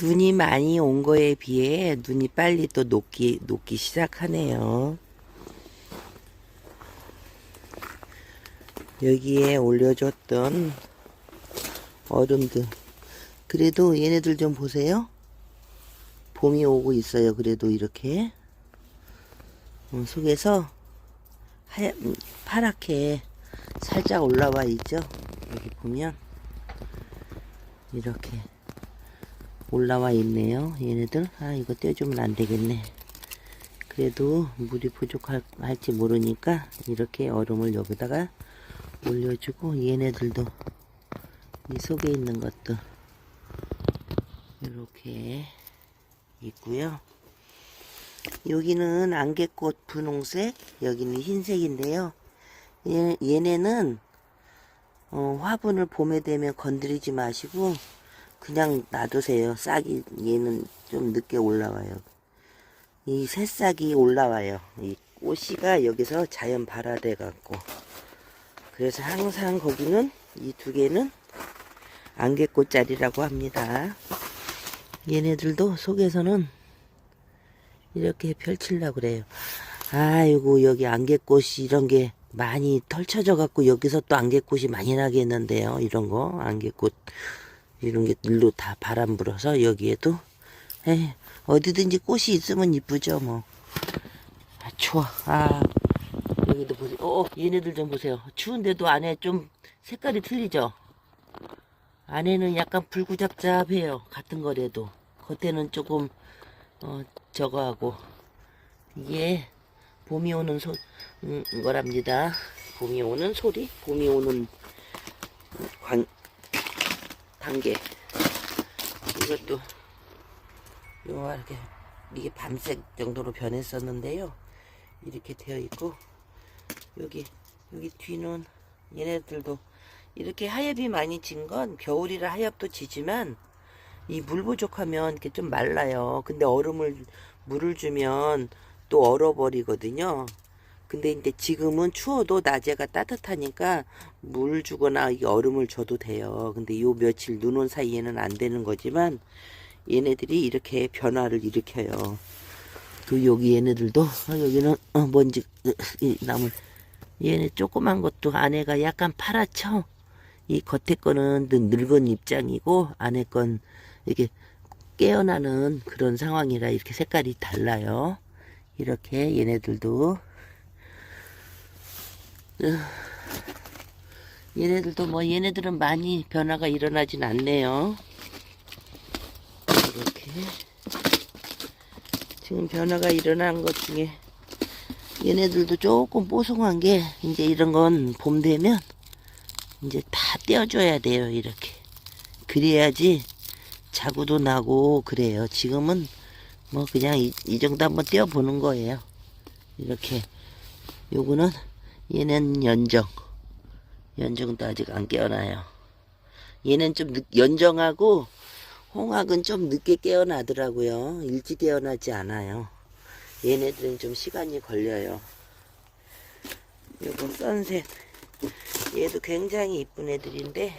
눈이 많이 온 거에 비해 눈이 빨리 또 녹기, 녹기 시작하네요. 여기에 올려줬던 얼음들. 그래도 얘네들 좀 보세요. 봄이 오고 있어요. 그래도 이렇게. 어, 속에서 하얀, 음, 파랗게 살짝 올라와 있죠. 여기 보면. 이렇게. 올라와 있네요. 얘네들. 아, 이거 떼주면 안 되겠네. 그래도 물이 부족할지 모르니까 이렇게 얼음을 여기다가 올려주고 얘네들도 이 속에 있는 것도 이렇게 있고요. 여기는 안개꽃 분홍색, 여기는 흰색인데요. 얘, 얘네는 어, 화분을 봄에 되면 건드리지 마시고 그냥 놔두세요. 싹이 얘는 좀 늦게 올라와요. 이 새싹이 올라와요. 이 꽃이가 여기서 자연 발화돼 갖고 그래서 항상 거기는 이 두 개는 안개꽃자리라고 합니다. 얘네들도 속에서는 이렇게 펼치려고 그래요. 아이고 여기 안개꽃이 이런 게 많이 펼쳐져 갖고 여기서 또 안개꽃이 많이 나겠는데요. 이런 거 안개꽃 이런 게 일로 다 바람 불어서 여기에도 에이, 어디든지 꽃이 있으면 이쁘죠 뭐. 아, 추워. 아 여기도 보세요. 어 얘네들 좀 보세요. 추운데도 안에 좀 색깔이 틀리죠. 안에는 약간 불구잡잡해요. 같은 거래도 겉에는 조금 어, 저거하고 이게 봄이 오는 소 음, 거랍니다. 봄이 오는 소리, 봄이 오는 관 단계. 이것도 요렇게 이게 밤색 정도로 변했었는데요. 이렇게 되어 있고 여기 여기 뒤는 얘네들도 이렇게 하엽이 많이 진 건 겨울이라 하엽도 지지만 이 물 부족하면 이렇게 좀 말라요. 근데 얼음을 물을 주면 또 얼어버리거든요. 근데 이제 지금은 추워도 낮에가 따뜻하니까 물 주거나 이 얼음을 줘도 돼요. 근데 요 며칠 눈 온 사이에는 안 되는 거지만 얘네들이 이렇게 변화를 일으켜요. 그 여기 얘네들도 아, 여기는 어, 먼지 이 나무 얘네 조그만 것도 안에가 약간 파랗죠. 이 겉에 거는 늘- 늙은 입장이고 안에 건 이렇게 깨어나는 그런 상황이라 이렇게 색깔이 달라요. 이렇게 얘네들도 으, 얘네들도 뭐 얘네들은 많이 변화가 일어나진 않네요. 이렇게. 지금 변화가 일어난 것 중에 얘네들도 조금 뽀송한 게 이제 이런 건 봄 되면 이제 다 떼어줘야 돼요 이렇게. 그래야지 자구도 나고 그래요. 지금은 뭐 그냥 이, 이 정도 한번 떼어보는 거예요. 이렇게. 요거는 얘는 연정. 연정도 아직 안 깨어나요. 얘는 좀 늦, 연정하고 홍학은 좀 늦게 깨어나더라고요. 일찍 깨어나지 않아요. 얘네들은 좀 시간이 걸려요. 요거 선셋. 얘도 굉장히 이쁜 애들인데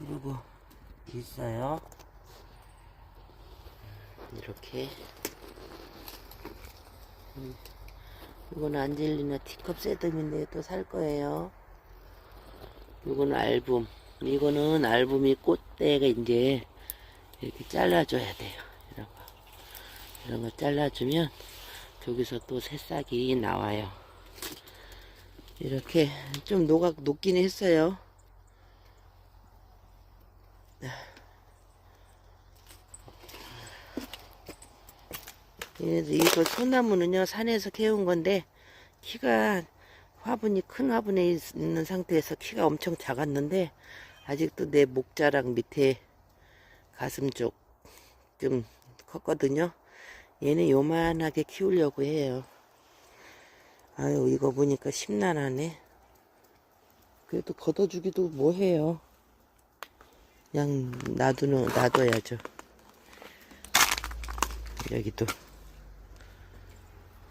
이러고 있어요. 이렇게. 음, 이거는 안젤리나 티컵 세덤인데 또 살 거예요. 이거는 알붐. 이거는 알붐이 꽃대가 이제 이렇게 잘라줘야 돼요. 이런 거. 이런 거 잘라주면 저기서 또 새싹이 나와요. 이렇게 좀 녹아 녹긴 했어요. 얘네들 이거 소나무는요 산에서 캐온 건데 키가 화분이 큰 화분에 있- 있는 상태에서 키가 엄청 작았는데 아직도 내 목자락 밑에 가슴 쪽 좀 컸거든요. 얘는 요만하게 키우려고 해요. 아유 이거 보니까 심란하네. 그래도 걷어주기도 뭐해요. 그냥 놔두는 놔둬야죠. 여기도.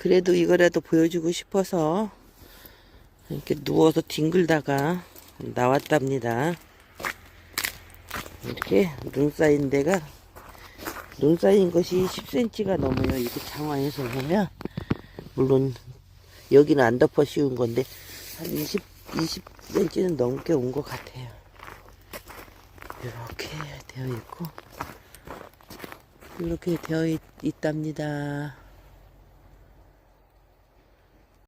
그래도 이거라도 보여주고 싶어서 이렇게 누워서 뒹굴다가 나왔답니다. 이렇게 눈 쌓인 데가 눈 쌓인 것이 10cm가 넘어요. 이렇게 장화에서 보면 물론 여기는 안 덮어 씌운 건데 한 20, 20cm는 넘게 온 것 같아요. 이렇게 되어 있고 이렇게 되어 있, 있답니다.